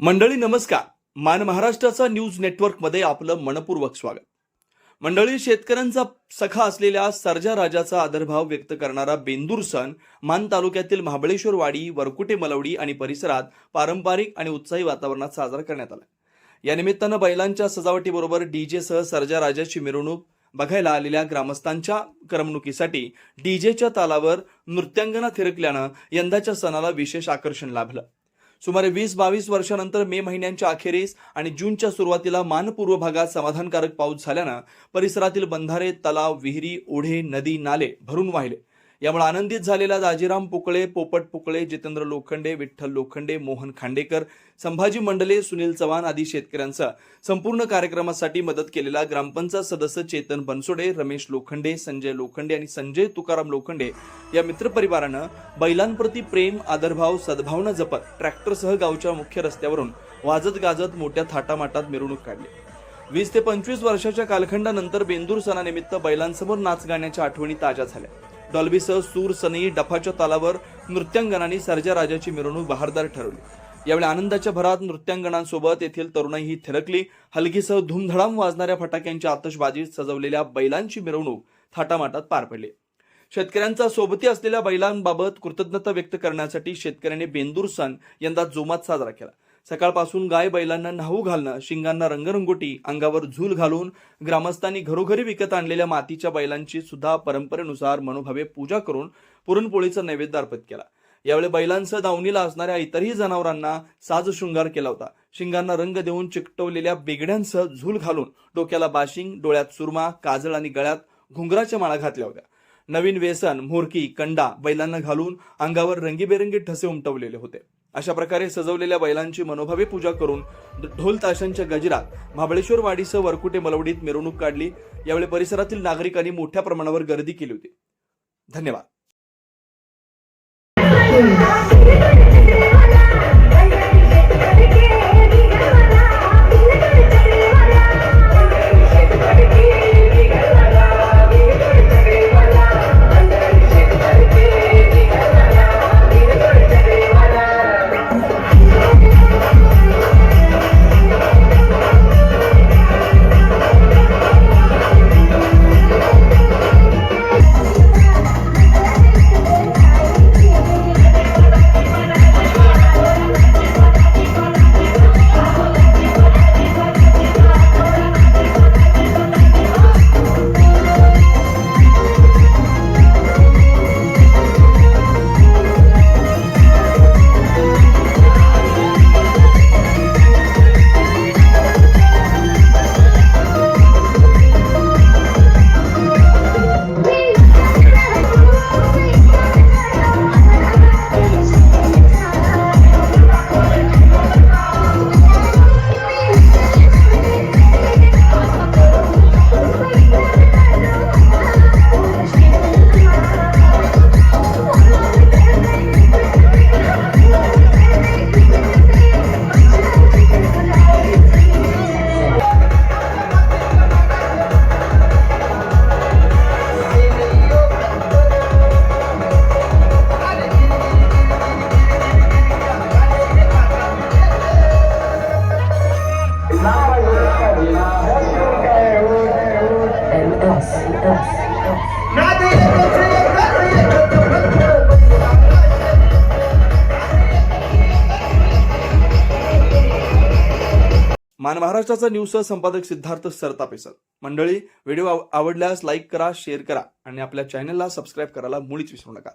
मंडळी नमस्कार. मान महाराष्ट्राचा न्यूज नेटवर्कमध्ये आपलं मनपूर्वक स्वागत. मंडळी शेतकऱ्यांचा सखा असलेल्या सर्जा राजाचा आदरभाव व्यक्त करणारा बेंदूर सण मान तालुक्यातील महाबळेश्वरवाडी वरकुटे मलवडी आणि परिसरात पारंपरिक आणि उत्साही वातावरणात साजरा करण्यात आला. या निमित्तानं बैलांच्या सजावटीबरोबर डीजेसह सर्जा राजाची मिरवणूक बघायला आलेल्या ग्रामस्थांच्या करमणुकीसाठी डीजेच्या तालावर नृत्यांगना थिरकल्यानं यंदाच्या सणाला विशेष आकर्षण लाभलं. सुमारे वीस बावीस वर्षानंतर मे महिन्यांच्या अखेरीस आणि जूनच्या सुरुवातीला मानपूर्व भागात समाधानकारक पाऊस झाल्यानं परिसरातील बंधारे तलाव विहिरी ओढे नदी नाले भरून वाहिले. यामुळे आनंदित झालेला दाजीराम पुकळे पोपट पुकळे जितेंद्र लोखंडे विठ्ठल लोखंडे मोहन खांडेकर संभाजी मंडले सुनील चव्हाण आदी शेतकऱ्यांचा संपूर्ण कार्यक्रमासाठी मदत केलेला ग्रामपंचायत सदस्य चेतन बनसोडे रमेश लोखंडे संजय लोखंडे आणि संजय तुकाराम लोखंडे या मित्रपरिवारानं बैलांप्रती प्रेम आदरभाव सद्भावना जपत ट्रॅक्टरसह गावच्या मुख्य रस्त्यावरून वाजत गाजत मोठ्या थाटामाटात मिरवणूक काढली. वीस ते पंचवीस वर्षाच्या कालखंडानंतर बेंदूर सणानिमित्त बैलांसमोर नाच गाण्याच्या आठवणी ताज्या झाल्या. डॉल्बीसह सूर सनई डफाच्या तालावर नृत्यांगणांनी सर्जा राजाची मिरवणूक बहारदार ठरवली. यावेळी आनंदाच्या भरात नृत्यांगणांसोबत येथील तरुणाईही थिरकली. हलगीसह धुमधडाम वाजणाऱ्या फटाक्यांच्या आतषबाजीत सजवलेल्या बैलांची मिरवणूक थाटामाटात पार पडली. शेतकऱ्यांचा सोबती असलेल्या बैलांबाबत कृतज्ञता व्यक्त करण्यासाठी शेतकऱ्यांनी बेंदूर सण यंदा जोमात साजरा केला. सकाळपासून गाय बैलांना न्हाऊ घालणं शिंगांना रंगरंगोटी अंगावर झूल घालून ग्रामस्थांनी घरोघरी विकत आणलेल्या मातीच्या बैलांची सुद्धा परंपरेनुसार मनोभावे पूजा करून पुरणपोळीचा नैवेद्य अर्पित केला. यावेळी बैलांसह दावणीला असणाऱ्या इतरही जनावरांना साज शृंगार केला होता. शिंगांना रंग देऊन चिकटवलेल्या बेगड्यांसह झूल घालून डोक्याला बाशिंग डोळ्यात सुरमा काजळ आणि गळ्यात घुंगराच्या माळा घातल्या होत्या. नवीन व्यसन मोरकी कंडा बैलांना घालून अंगावर रंगीबेरंगी ठसे उमटवलेले होते. अशा प्रकारे सजवलेल्या बैलांची मनोभावी पूजा करून ढोल ताशांच्या गजरात महाबळेश्वर वाडीसह वरकुटे मलवडीत मिरवणूक काढली. यावेळी परिसरातील नागरिकांनी मोठ्या प्रमाणावर गर्दी केली होती. धन्यवाद. मान महाराष्ट्राचा न्यूज संपादक सिद्धार्थ सरतापेसर. मंडळी व्हिडिओ आवडल्यास लाईक करा शेअर करा आणि आपल्या चॅनलला सबस्क्राईब करायला मुळीच विसरू नका.